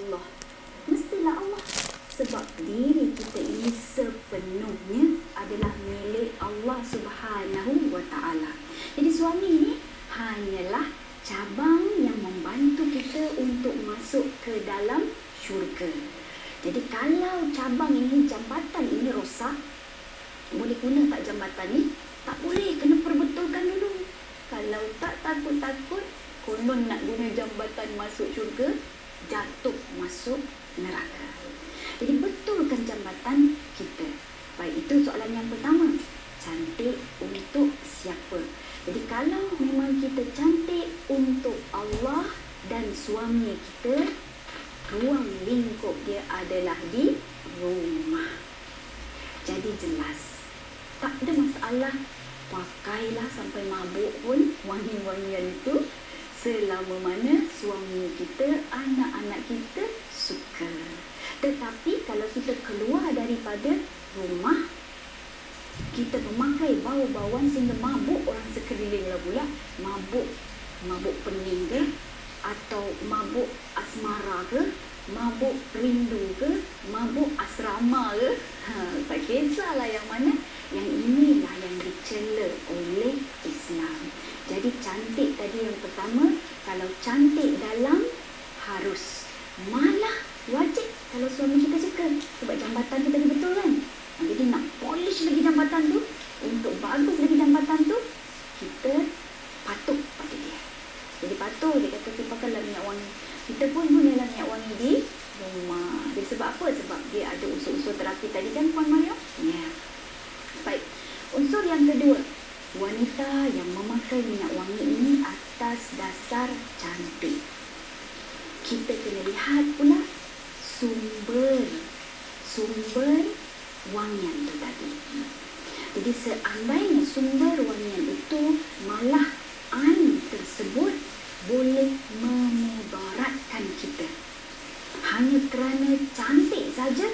Allah. Mestilah Allah. Sebab diri kita ini sepenuhnya adalah milik Allah Subhanahu wa taala. Jadi suami ini hanyalah cabang yang membantu kita untuk masuk ke dalam syurga. Jadi kalau cabang ini, jambatan ini rosak, boleh guna tak jambatan ni? Tak boleh, kena perbetulkan dulu. Kalau tak takut-takut, konon nak guna jambatan masuk syurga, jatuh masuk neraka. Jadi betulkan jambatan kita. Baik, itu soalan yang pertama. Cantik untuk siapa? Jadi kalau memang kita cantik untuk Allah dan suami kita, ruang lingkup dia adalah di rumah. Jadi jelas tak ada masalah pakailah sampai mabuk pun wangi-wangian itu selama mana suami kita, anak-anak kita suka. Tetapi kalau kita keluar daripada rumah, kita memakai bau-bauan sehingga mabuk orang sekeliling lah pula. Mabuk, mabuk pening ke? Atau mabuk asmara ke? Mabuk rindu ke? Mabuk asrama ke? Ha, tak kisahlah yang mana yang inilah yang dicela oleh Islam. Jadi cantik tadi yang pertama, kalau cantik dalam harus malah wajib kalau suami kita suka sebab jambatan kita betul kan. Ha, jadi nak polish lagi jambatan tu untuk bagus lagi jambatan tu kita patuh pada dia. Jadi patuh dia kata kita pakailah minyak wangi. Kita pun gunalah minyak wangi di rumah. Dia sebab apa? Sebab dia ada unsur-unsur terapi tadi kan Puan Maria? Ya. Yeah. Baik. Unsur yang kedua, wanita yang memakai minyak wangi ini atas dasar cantik. Kita kena lihat pula sumber sumber wangian itu tadi. Jadi seandainya sumber wangian itu malah ain tersebut boleh memudaratkan kita. Hanya kerana cantik saja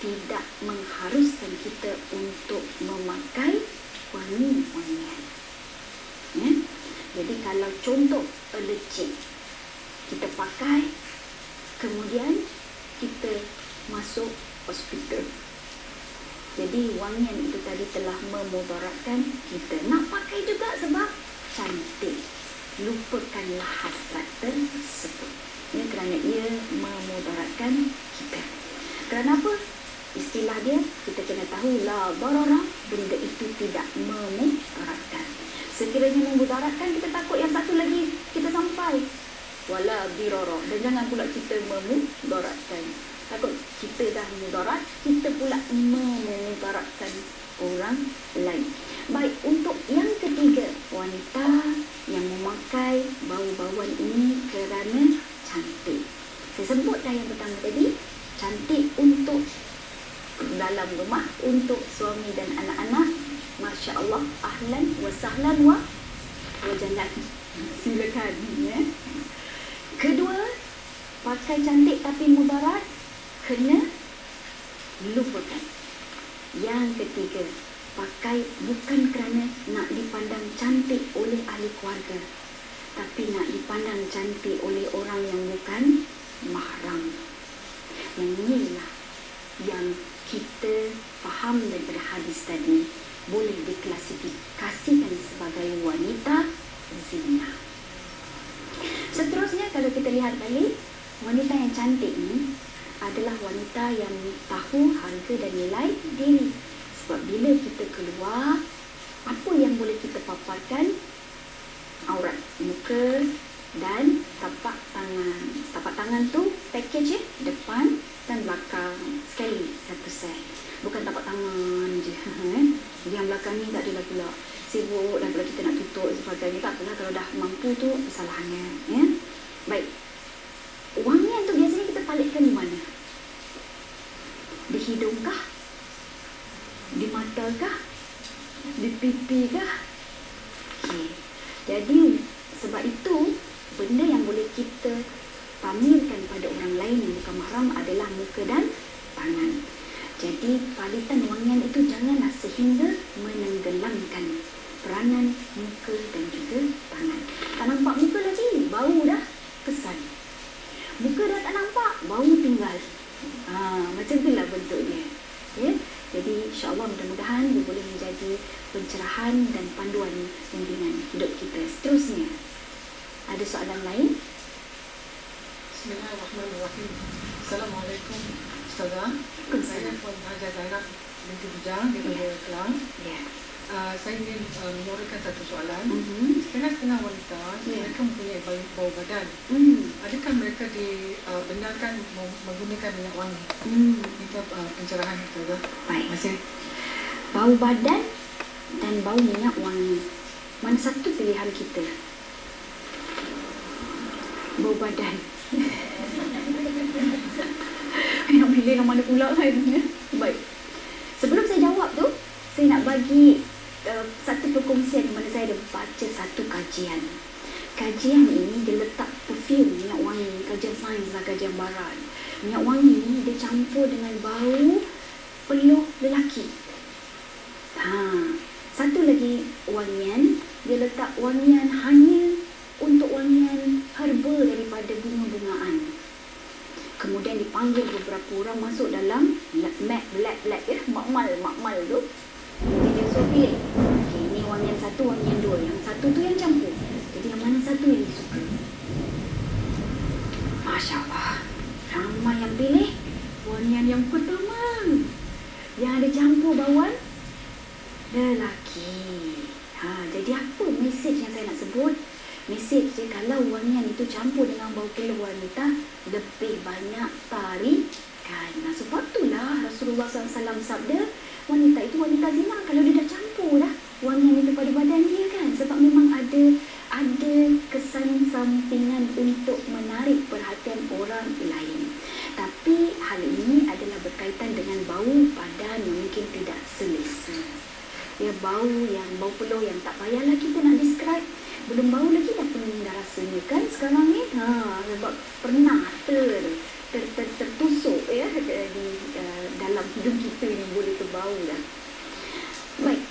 tidak mengharuskan kita untuk memakai wangi-wangian. Ya? Jadi kalau contoh allergic, kita pakai, kemudian kita masuk hospital. Jadi wangian itu tadi telah memudaratkan kita. Nak pakai juga sebab cantik. Lupakanlah hasrat tersebut. Ya, kerana ia memudaratkan kita. Kerana apa? Istilah dia kita kena tahu la darara benda itu tidak memudaratkan. Sekiranya memudaratkan kita takut yang satu lagi kita sampai. Wala dirara dan jangan pula kita memudaratkan. Takut kita dah mudarat kita pula memudaratkan orang lain. Baik untuk yang ketiga wanita yang memakai bau-bauan ini kerana cantik. Saya sebut dah yang pertama tadi cantik untuk dalam rumah untuk suami dan anak-anak. Masya Allah, ahlan wa sahlan wa wajalan. Silakan. Ya. Kedua, pakai cantik tapi mudarat, kena lupakan. Yang ketiga, pakai bukan kerana nak dipandang cantik oleh ahli keluarga, tapi nak dipandang cantik oleh orang yang bukan mahram. Yang inilah yang kita faham daripada hadis tadi boleh diklasifikasikan sebagai wanita zina. Seterusnya kalau kita lihat balik, wanita yang cantik ni adalah wanita yang tahu harga dan nilai diri. Sebab bila kita keluar, apa yang boleh kita paparkan? Aurat muka dan tapak tangan. Tapak tangan tu package ya, depan dan belakang sekali satu set bukan tapak tangan je eh. Belakang ni tak adalah pula sibuk dan pula kita nak tutup sebagainya. Tak apalah kalau dah mampu tu kesalahannya ya. Baik. Wangian tu biasanya kita palikkan di mana? Di hidung kah? Di mata kah? Di pipi kah? Okay. jadi sebab itu benda yang boleh kita pamerkan pada orang lain yang bukan mahram adalah muka dan tangan. Jadi palitan wangian itu janganlah sehingga menenggelamkan peranan muka dan juga tangan. Tak nampak muka lagi, bau dah kesan. Muka dah tak nampak, bau tinggal. Ha, macam itulah bentuk dia. Ya? Jadi insyaAllah mudah-mudahan dia boleh menjadi pencerahan dan panduan bimbingan hidup kita. Seterusnya, ada soalan lain? Bismillahirrahmanirrahim. Assalamualaikum Waalaikumsalam. Saya Puan Zainab binti Bujang daripada Kelang. Ya. Uh, saya ingin uh, menyuarakan satu soalan. Mhm. Setengah-setengah wanita Ya. mereka mempunyai bau, bau badan. Hmm. Adakah mereka dibenarkan uh, menggunakan minyak wangi? Hmm. Itu uh, pencerahan Ustazah. Baik. Kasih. Bau badan dan bau minyak wangi. Mana satu pilihan kita? Bau badan. Nak pilih yang mana pula kan? Baik. Sebelum saya jawab tu, saya nak bagi uh, satu perkongsian di mana saya ada baca satu kajian. Kajian ini dia letak perfume minyak wangi, kajian sains lah, kajian barat. Minyak wangi ni dia campur dengan bau peluh lelaki. Ha, satu lagi wangian, dia letak wangian hanya untuk wangian herba daripada bunga-bungaan. Kemudian dipanggil beberapa orang masuk dalam lab, lab, lab, ya, makmal, makmal tu. Dia suruh pilih. Okay, ini wangian satu, wangian dua. Yang satu tu yang campur. Jadi yang mana satu yang disuka? Masya Allah. Ramai yang pilih wangian yang pertama. Yang ada campur bauan lelaki. Ha, jadi apa mesej yang saya nak sebut? Mesej dia kalau wangian itu campur dengan bau peluh wanita, lebih banyak tarikan. Nah, sebab itulah Rasulullah SAW sabda, wanita itu wanita zina kalau dia dah campur dah wangian itu pada badan dia kan. Sebab memang ada ada kesan sampingan untuk menarik perhatian orang lain. Tapi hal ini adalah berkaitan dengan bau badan yang mungkin tidak selesa ya bau yang bau peluh yang tak payahlah kita nak describe belum bau lagi dah pening dah rasanya. Kan sekarang ni ha sebab pernah ter ter, ter tertusuk ya di uh, dalam hidung kita ni boleh terbau dah. Baik.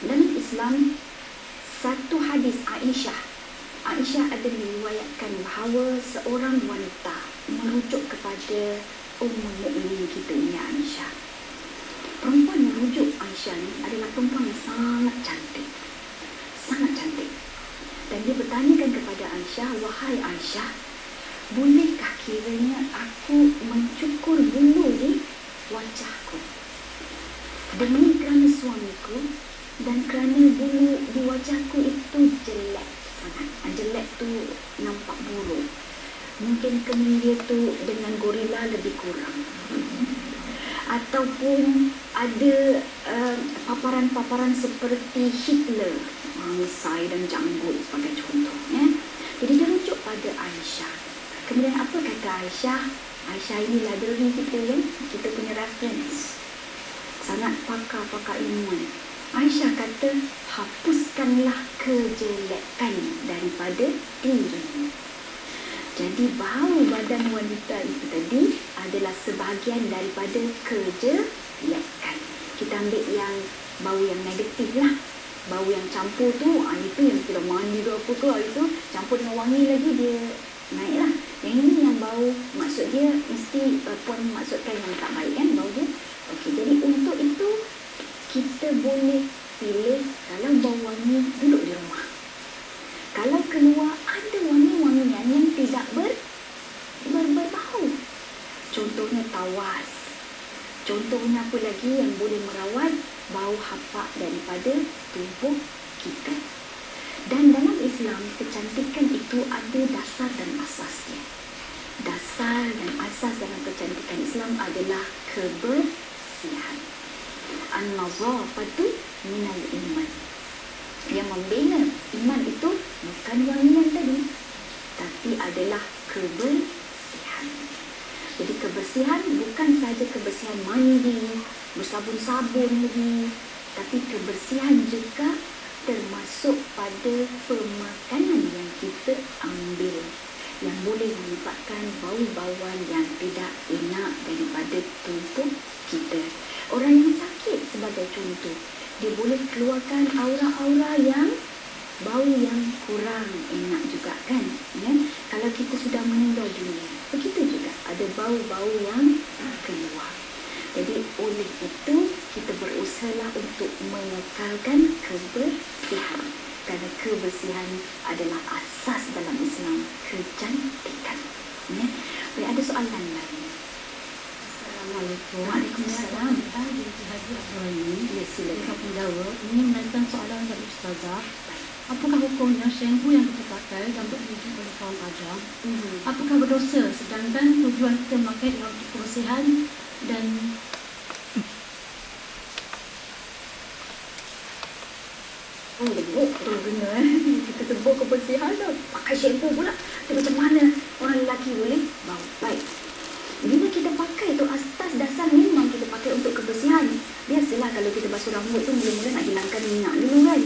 Dalam Islam satu hadis Aisyah. Aisyah ada meriwayatkan bahawa seorang wanita merujuk kepada Ummul Mukminin kita ini Aisyah. Perempuan yang rujuk Aisyah ni adalah perempuan yang sangat cantik. Sangat cantik. Dan dia bertanyakan kepada Aisyah, wahai Aisyah, bolehkah kiranya aku mencukur bulu di wajahku? Demi kerana suamiku dan kerana bulu di wajahku itu jelek sangat. Ah, Jelek tu nampak buruk. Mungkin kening dia tu dengan gorila lebih kurang ataupun ada uh, paparan-paparan seperti Hitler, Misai dan janggut sebagai contoh. Ya. Jadi dia rujuk pada Aisyah. Kemudian apa kata Aisyah? Aisyah ini library kita ya, kita punya reference. Sangat pakar-pakar ilmuwan. Aisyah kata, hapuskanlah kejelekan daripada dirimu. Jadi bau badan wanita itu tadi adalah sebahagian daripada kejelekan. Kita ambil yang bau yang negatif lah. Bau yang campur tu, ah, itu yang kita mandi ke apa ke, itu campur dengan wangi lagi dia naik lah. Yang ini yang bau, maksud dia mesti uh, puan maksudkan yang tak baik kan bau dia. Okey, jadi untuk itu kita boleh pilih kalau bau wangi duduk di rumah. Kalau keluar ada wangi-wangian yang tidak ber, ber, berbau. Contohnya tawas. Contohnya apa lagi yang boleh merawat bau hapak daripada tubuh kita. Dan dalam Islam, kecantikan itu ada dasar dan asasnya. Dasar dan asas dalam kecantikan Islam adalah kebersihan. An-nazafatu minal iman. Yang membina iman itu bukan wangian tadi, tapi adalah kebersihan. Jadi kebersihan bukan sahaja kebersihan mandi, bersabun-sabun lagi, tapi kebersihan juga termasuk pada pemakanan yang kita ambil. Yang boleh menyebabkan bau-bauan yang tidak enak daripada tubuh kita. Orang yang sakit sebagai contoh, dia boleh keluarkan aura-aura yang bau yang kurang enak juga kan ya? Kalau kita sudah meninggal dunia bau-bau yang keluar. Jadi oleh itu kita berusahalah untuk mengekalkan kebersihan. Kerana kebersihan adalah asas dalam Islam kecantikan. Ya. Baik, ada soalan lain. Assalamualaikum. Waalaikumsalam. Binti Haji Abdul Rahim. Ya, silakan. Penjawab. Ini menanyakan soalan dari Ustazah. Apakah hukumnya shampoo yang kita pakai dapat gigi oleh kaum pajak? Hmm. Apakah berdosa sedangkan tujuan kita memakai adalah untuk kebersihan dan Oh, lembut betul guna eh. Kita tebuk kebersihan tu. Pakai shampoo pula. Tapi macam mana orang lelaki boleh bau baik. Bila kita pakai tu asas dasar memang kita pakai untuk kebersihan. Biasalah kalau kita basuh rambut tu mula-mula nak hilangkan minyak dulu kan.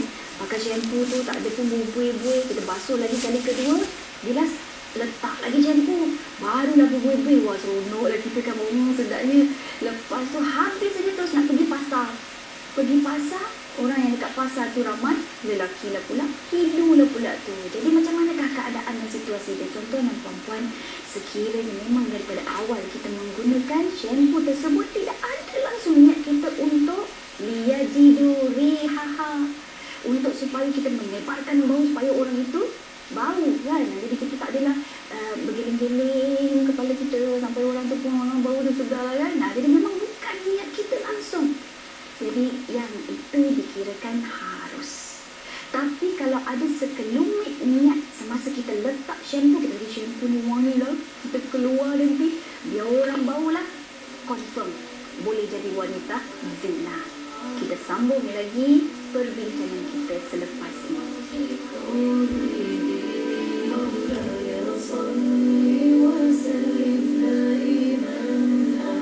Pakai shampoo tu tak ada pun berbuih-buih. Kita basuh lagi kali kedua. Bila letak lagi shampoo. Barulah berbuih-buih. Wah seronok lah kita kan bau sedapnya. Lepas tu habis saja terus nak pergi pasar. Pergi pasar, orang yang dekat pasar tu ramai, lelaki lah pula, hidu lah pula tu. Jadi macam manakah keadaan dan situasi dia? Tuan-tuan dan puan-puan, sekiranya memang daripada awal kita menggunakan shampoo tersebut, tidak ada langsung niat kita untuk liyajidu rihaha. Untuk supaya kita menyebarkan bau supaya orang itu bau kan. Jadi kita tak adalah uh, bergiling-giling kepala kita sampai orang tu pun orang bau dia sedar kan. Nah, jadi memang bukan niat kita langsung. Jadi yang itu dikirakan harus. Tapi kalau ada sekelumit niat semasa kita letak shampoo, kita bagi shampoo ni wangi lah, kita keluar nanti, biar orang bau lah, confirm boleh jadi wanita zina. Kita sambung lagi perbincangan kita selepas ini.